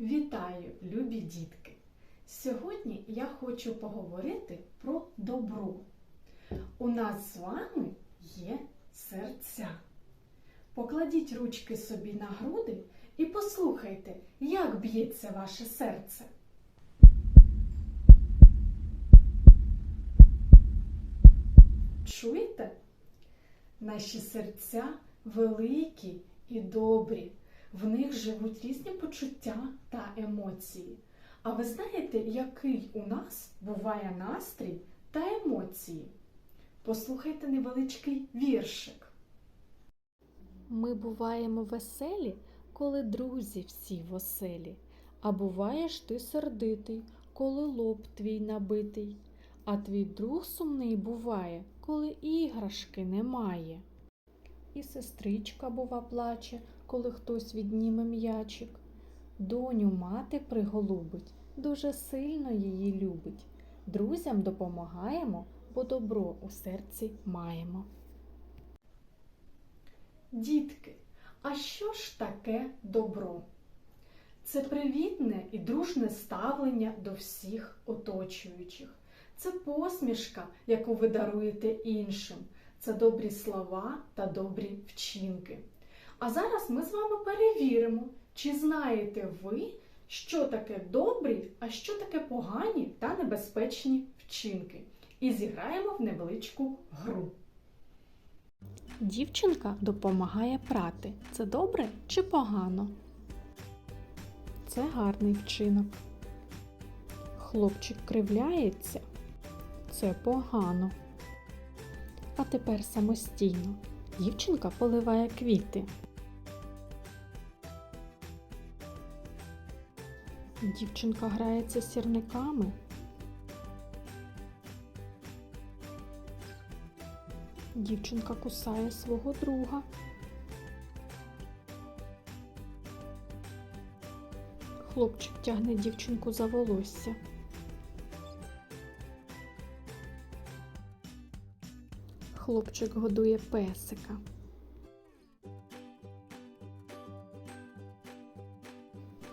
Вітаю, любі дітки! Сьогодні я хочу поговорити про добро. У нас з вами є серця. Покладіть ручки собі на груди і послухайте, як б'ється ваше серце. Чуєте? Наші серця великі і добрі. В них живуть різні почуття та емоції. А ви знаєте, який у нас буває настрій та емоції? Послухайте невеличкий віршик. Ми буваємо веселі, коли друзі всі в оселі. А буваєш ти сердитий, коли лоб твій набитий. А твій друг сумний буває, коли іграшки немає. І сестричка, бува, плаче, коли хтось відніме м'ячик. Доню мати приголубить, дуже сильно її любить. Друзям допомагаємо, бо добро у серці маємо. Дітки, а що ж таке добро? Це привітне і дружне ставлення до всіх оточуючих. Це посмішка, яку ви даруєте іншим. Це добрі слова та добрі вчинки. А зараз ми з вами перевіримо, чи знаєте ви, що таке добрі, а що таке погані та небезпечні вчинки. І зіграємо в невеличку гру. Дівчинка допомагає прати. Це добре чи погано? Це гарний вчинок. Хлопчик кривляється. Це погано. А тепер самостійно. Дівчинка поливає квіти. Дівчинка грається сірниками. Дівчинка кусає свого друга. Хлопчик тягне дівчинку за волосся. Хлопчик годує песика.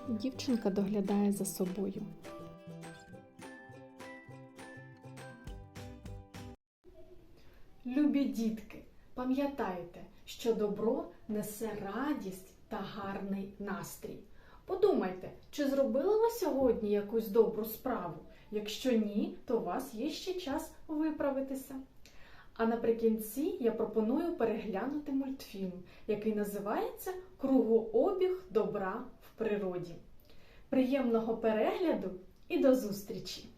Дівчинка доглядає за собою. Любі дітки, пам'ятайте, що добро несе радість та гарний настрій. Подумайте, чи зробили ви сьогодні якусь добру справу? Якщо ні, то у вас є ще час виправитися. А наприкінці я пропоную переглянути мультфільм, який називається Кругообіг добра в природі. Приємного перегляду і до зустрічі!